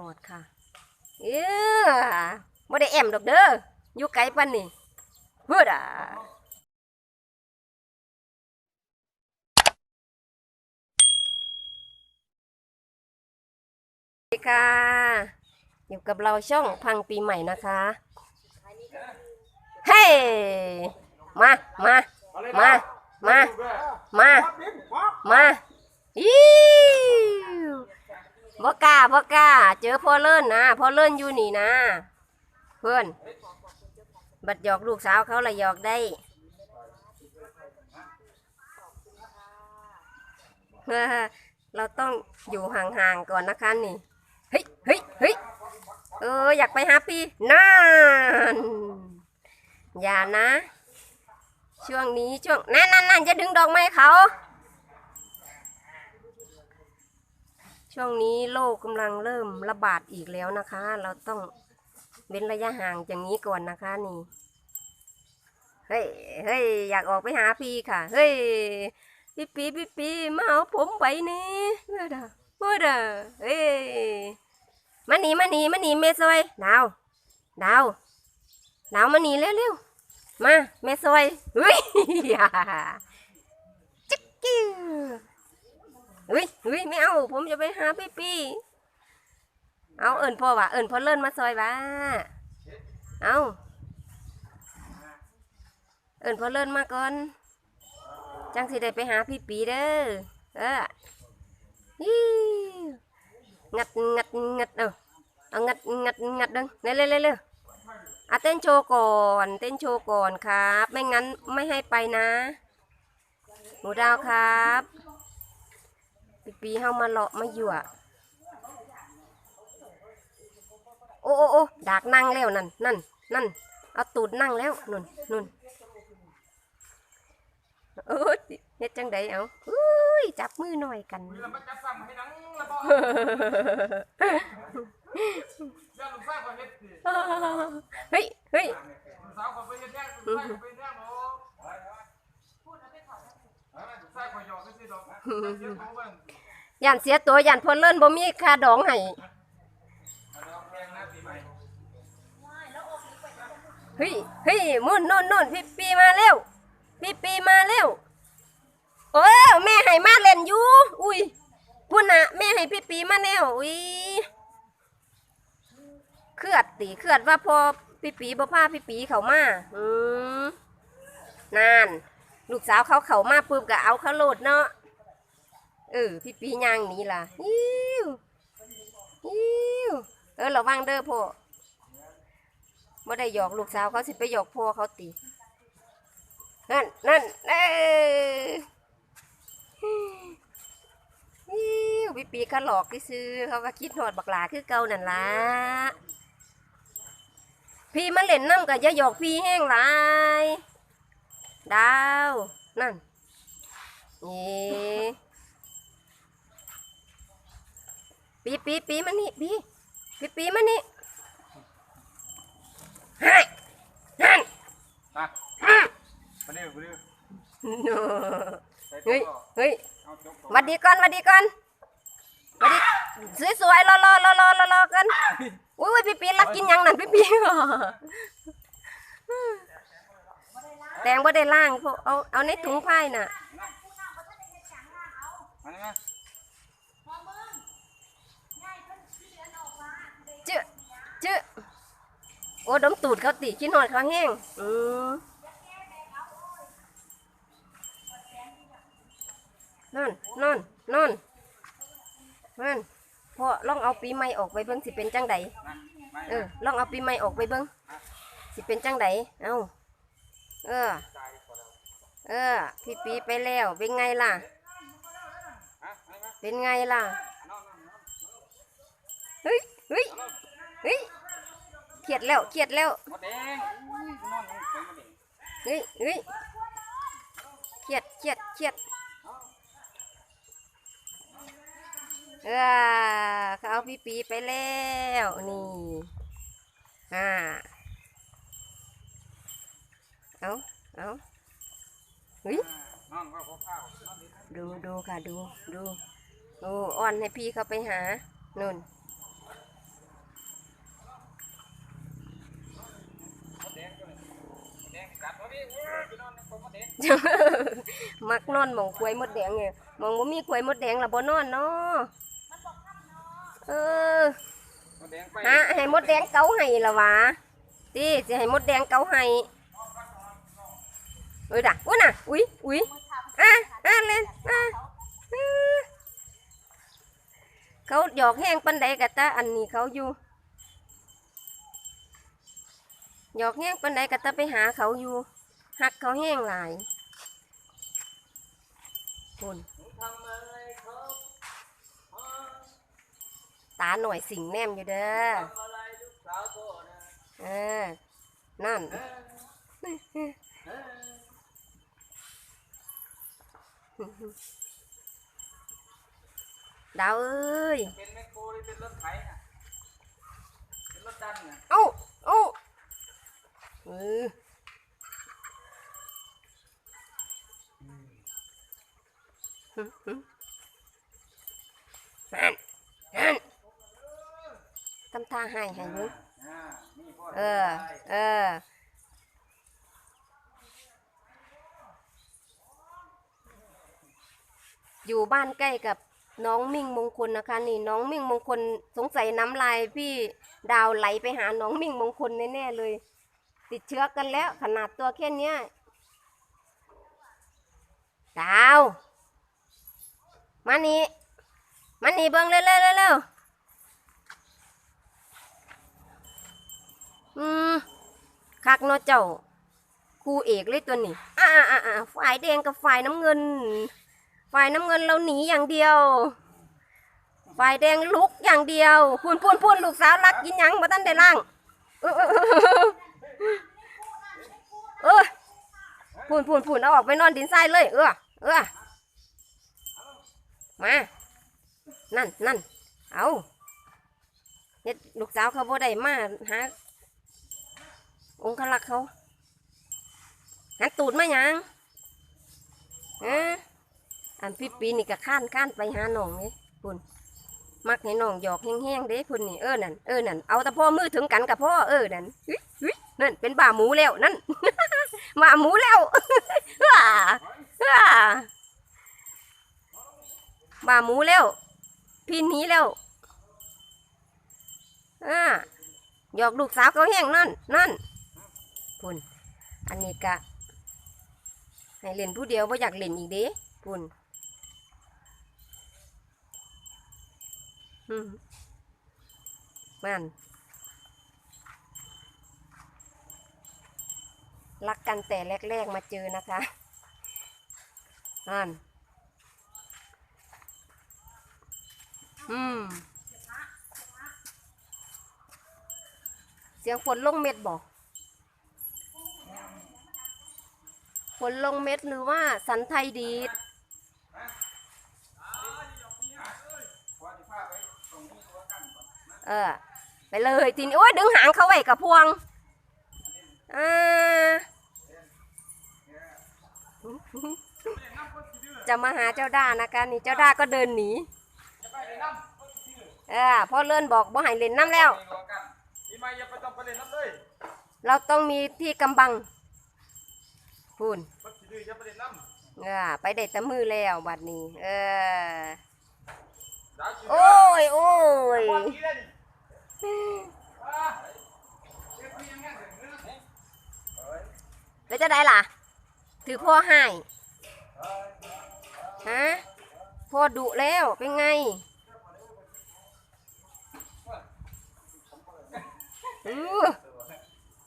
ลอดค่ะ เอ้อบ่ได้แอมดอกเด้ออยู่ไกลปานนี่เฮ้อด่าสวัสดีค่ะ อยู่กับเราช่องพังปีใหม่นะคะ เฮ้มา มา มา มา มา มาอิ้ว บ่กล้าบ่กล้า เจอพ่อเลิ่นนะพ่อเลิ่นอยู่นี่นะ เพื่อน บัดหยอกลูกสาวเขาละหยอกได้เราต้องอยู่ห่างๆก่อนนะคะนี่ เฮ้ยเฮ้ยเฮ้ยเอออยากไปหาพี่นั่นอย่านะ ช่วงนี้ช่วงนั่นนั่นนั่นจะดึงดอกไม้เขา ช่วงนี้โรคกำลังเริ่มระบาดอีกแล้วนะคะ เราต้องเว้นระยะห่างอย่างนี้ก่อนนะคะนี่ เฮ้ยเฮ้ยอยากออกไปหาพี่ค่ะ เฮ้ยพี่ปีพี่ปีมาเอาผมไปนี่เมื่อดาเมื่อดาเฮ้ยมาหนีมาหนีมาหนีเมซอยดาวดาวดาวมาหนีเร็วเร็วๆมาเมซอยเฮ้ยจิ๊กกิ้ว เฮ้ยเฮ้ยไม่เอา ผมจะไปหาพี่ปีเอาเอิญพ่อวะเอิญพ่อเลิ่นมาซอยว่ะเอาเอิญพ่อเลิ่นมาก่อน จังสิได้ไปหาพี่ปีเด้อ เออฮิ้งัดงัดงัดเอาเอางัดงัดงัดดึงเร็วเร็วเร็วเอะเต้นโชว์ก่อน เต้นโชว์ก่อนครับ ไม่งั้นไม่ให้ไปนะหมูดาวครับ ปีปีเฮามาเลาะมาอยู่อะโอ้โอ้โอ้ดากนั่งแล้วนั่นนั่นนั่นเอาตูดนั่งแล้วนุ่นนุ่นเออเฮ็ดจังไดเอาอุ้ยจับมือหน่อยกันเฮ็ดสิเฮ้ยเฮ้ย อย่านเสียตัวย่านพลเลิ่นบ่มีค่าดองให้เฮ้ยเฮ้ยมุ่นนู่นนู่นพี่ปีมาเร็ว พี่ปีมาเร็วโอ้แม่ให้มาเล่นอยู่ อุ้ยพุ่นนะแม่ให้พี่ปีมาแล้วอุ้ยเคลือดติเคลือดว่าพอพี่ปีบ่พาพี่ปีเขามาอืมนาน ลูกสาวเขาเขามาปุ๊บก็เอาเขาโหลดเนาะ เออ พี่ปีย่างนี้ล่ะอิ้วอิ้วเออระวังเด้อพ่อไม่ได้หยอกลูกสาวเขาสิไปหยอกพ่อเขาตีนั่นนั่นเอ้ยอิ้วพี่ปีเขาหลอกที่ซื้อเขาก็คิดหอดบักหลาคือเก่านั่นละพี่มาเล่นน้ำกับจะหยอกพี่แห้งลายดาว นั่นนี่ ปีปีปีมันนี่ปีปีปีมันนี่ให้นั่นมามาดิมาดิเฮ้ยเฮ้ยเอาจบหวัดดีก่อนหวัดดีก่อนหวัดดีสวยๆรอรอรอรอรอรอกันอุ้ยพี่ปีรักกินหยังนั่นพี่ปีแตงบ่ได้ล่างพวกเอาเอาในถุงไผ่น่ะ มานี่มา จื้อ จื้อโอ้ดมตูดเขาติกินหอดเขาแห้งอืมนั่นนั่นนั่นนั่นพ่อลองเอาปีใหม่ออกไปเบิ่งสิเป็นจังใดเออลองเอาปีใหม่ออกไปเบิ่งสิเป็นจังใดเอ้าเออ เออ พี่ปีไปแล้วเป็นไงล่ะ เป็นไงล่ะ เฮ้ยเฮ้ยเฮ้ย รียดแล้วเครียดแล้วหมดแดงอุ้ยนอนลงไปหมดแดงเฮ้ยเฮ้ยเครียดเครียดเครียดเออเขาเอาพี่ปีไปแล้วนี่อ่าเอาเอาเฮ้ยดูดูค่ะดูดูดูอ่อนให้พี่เขาไปหานุ่น มักนอนมองกล้วยมดแดงไงมองบ่ามีกล้วยมดแดงล่ะบ่นอนเนาะเออฮะให้มดแดงเกาให้ละวะตีสิให้มดแดงเกาให้เอ้ยด่ะอุ้ยน่ะอุ้ยอุ้ยอะอะเล่นอะเขาหยอกแห้งปันใดกะตาอันนี้เขาอยู่หยอกแห้งปันใดกะตาไปหาเขาอยู่ หักเขาแห้งหลายคุณทำอะไรครับตาหน่อยสิงแนมอยู่เด้อทำอะไรลูกสาวโตนะเออ นั่น ดาวเอ้ย เป็นแมคโครหรือเป็นรถไถน่ะ เป็นรถดันน่ะ เอ้า เอ้าเออ นั่นนั่นทำท่าให้ให้เบิ่งอ่านี่พ่อเออ เออ อยู่บ้านใกล้กับน้องมิ่งมงคลนะคะ นี่น้องมิ่งมงคลสงสัยน้ำลายพี่ดาวไหลไปหาน้องมิ่งมงคลแน่ๆเลย ติดเชื้อกันแล้วขนาดตัวแค่เนี้ยดาว มานี่มานี่เบิ้งเร็วๆเร็วๆอืมคักเนาะเจ้าครูเอกเลยตัวนี้ อ่าอ่าอ่าฝ่ายแดงกับฝ่ายน้ำเงิน ฝ่ายน้ำเงินเราหนีอย่างเดียว ฝ่ายแดงลุกอย่างเดียวพูนพูนพูนลูกสาวรักกินยังมาตั้งแต่ล่างเออเออเออเออพูนพูนพูนเอาออกไปนอนดินทรายเลย เออเออ มา นั่นนั่นเอาเฮ็ดลูกสาวเขาบ่ได้มาหาองคลักเขาหันตูดมาหยังฮะอันพี่ปีนี่ก็ข้านข้านไปหาน้องนี่พุ่นมักให้น้องหยอกแห้งๆเด้พุ่นนี่เออนั่นเออนั่นเอาแต่พ่อมือถึงกันกับพ่อเออนั่นนั่นเป็นบ่าหมูแล้วนั่นบ่าหมูแล้วว้าว้า บ่าหมูแล้ว พี่หนีแล้วอ่าหยอกลูกสาวเขาแห้งนั่นนั่นพุ่นอันนี้กะให้เล่นผู้เดียวไ่อยากเล่นอีกเด้พุ่นอืมมันรักกันแต่แรก ๆ มาเจอนะคะนั่น อืมเสียงฝนลงเม็ดบอกฝนลงเม็ดหรือว่าสันไทยดีดพ่อจะพาไปตรงนี้ตัวกันก่อนเออ ไปเลยทีนี้โอ้ยดึงหางเขาไว้กับพวงอ่าจะมาหาเจ้าด้านะคะนี่เจ้าด้าก็เดินหนีจะไป เล่นน้ำพ่อจะดื้อเออพ่อเลื่อนบอกบ่ให้เล่นน้ำแล้ว นี่ตัวกันพี่ไม่อย่าไปต้องไปเล่นน้ำเลยเราต้องมีที่กำบังพูนพ่อจะดื้ออย่าไปเล่นน้ำเออไปได้แตะมือแล้วบัดนี้ เออ ดาวจีโอ้ยโอ้ยพ่อจีได้ดิอ่าเดี๋ยวพี่ยังไงเดี๋ยวนี้เฮ้ยแล้วจะได้ล่ะ ถือพ่อให้ฮะพ่อดุแล้วเป็นไงอือ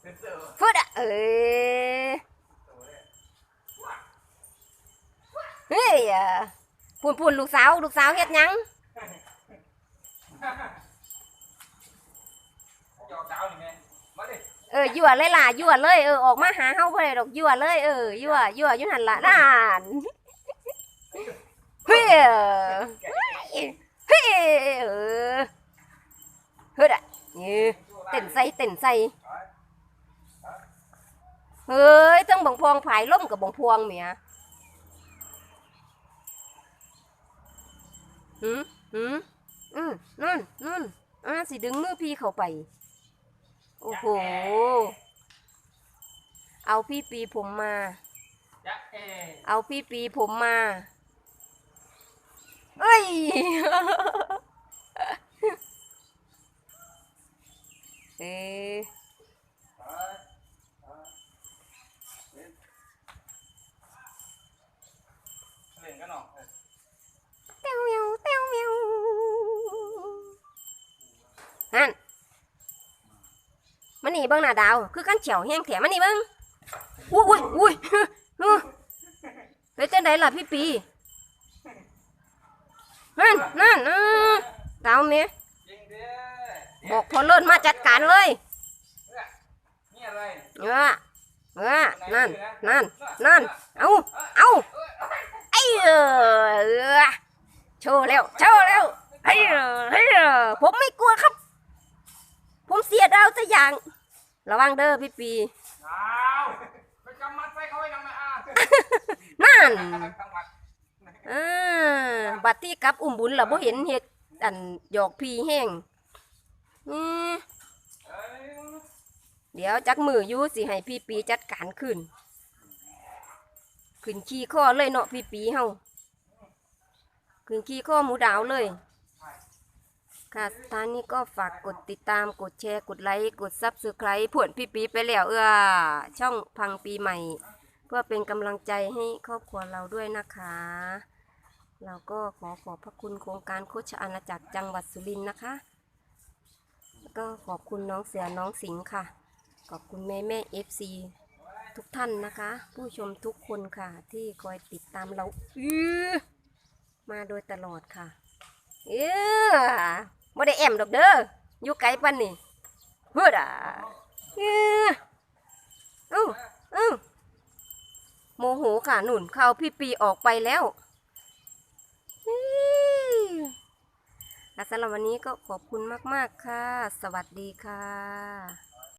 เป็นเสือ ฟึดอะ เอ้ยเฮ้ยอะพูนพูนลูกสาว ลูกสาวเฮ็ดหยังจอกดาวนี่ไงมาดิเออยั่วเลยล่ะยั่วเลยเออออกมาหาเฮาบ่ได้ดอกยั่วเลยเออยั่วยั่วอยู่หั่นล่ะนั่นเฮ้ยเฮ้ยเออเฮ็ดอะนี่เต้นใส่เต้นใส่ เฮ้ยทั้งบังพวงผายล่มกับบังพวงเมียหืมหืมอืมนั่นนั่นอ่าสิดึงมือพี่เข้าไป โอ้โห เอาพี่ปีผมมา เอาพี่ปีผมมาเอ้ยเอ๊ เต้าเมียวเต้าเมียวนั่นมันนี่เบิ้งหน้าดาว คือกันเฉียวแห้งแถมมันนี่เบิ้งอุ้ยอุ้ยอุ้ยอื้อเป็นจังไดล่ะพี่ปีนั่นนั่นดาวเมียบอกพอเลิศมาจัดการเลยนี่อะไรเออเออนั่นนั่นนั่น เอาเอา เออโชว์แล้วโชว์แล้วไอ้เออไอ้เออผมไม่กลัวครับ ผมเสียดาวสักอย่าง ระวังเด้อพี่ปีดาวไปกำมัดใส่เขาไว้ยังไงอะนั่นทั้งวัดเออบัดที่กับอุ้มบุญเราบ่เห็นเห็ดอันหยอกพีแห้งอืมเอ้ยเดี๋ยวจักมืออยู่สิให้พี่ปีจัดการขึ้น ขึ้นขี้ข้อเลยเนาะพี่ปีเฮาขึ้นขี้ข้อหมูดาวเลย ค่ะท่านนี้ก็ฝากกดติดตามกดแชร์กดไลค์กดซับสไครต์ผวนพี่ปีไปแล้วเอื้อช่องพังปีใหม่ เพื่อเป็นกำลังใจให้ครอบครัวเราด้วยนะคะ เราก็ขอขอบพระคุณโครงการโคชอาณาจักรจังหวัดสุรินทร์นะคะแล้วก็ขอบคุณน้องเสือน้องสิงห์ค่ะ ขอบคุณแม่แม่เอฟซี ทุกท่านนะคะ ผู้ชมทุกคนค่ะ ที่คอยติดตามเราอือมาโดยตลอดค่ะ เออบ่ได้แอมดอกเด้ออยู่ไกลปันนี่เฮ้อด่าเออเอ้าเอ้าโมโหค่ะหนุนเขาพี่ปีออกไปแล้วและสำหรับวันนี้ก็ขอบคุณมาก ๆ ค่ะ สวัสดีค่ะ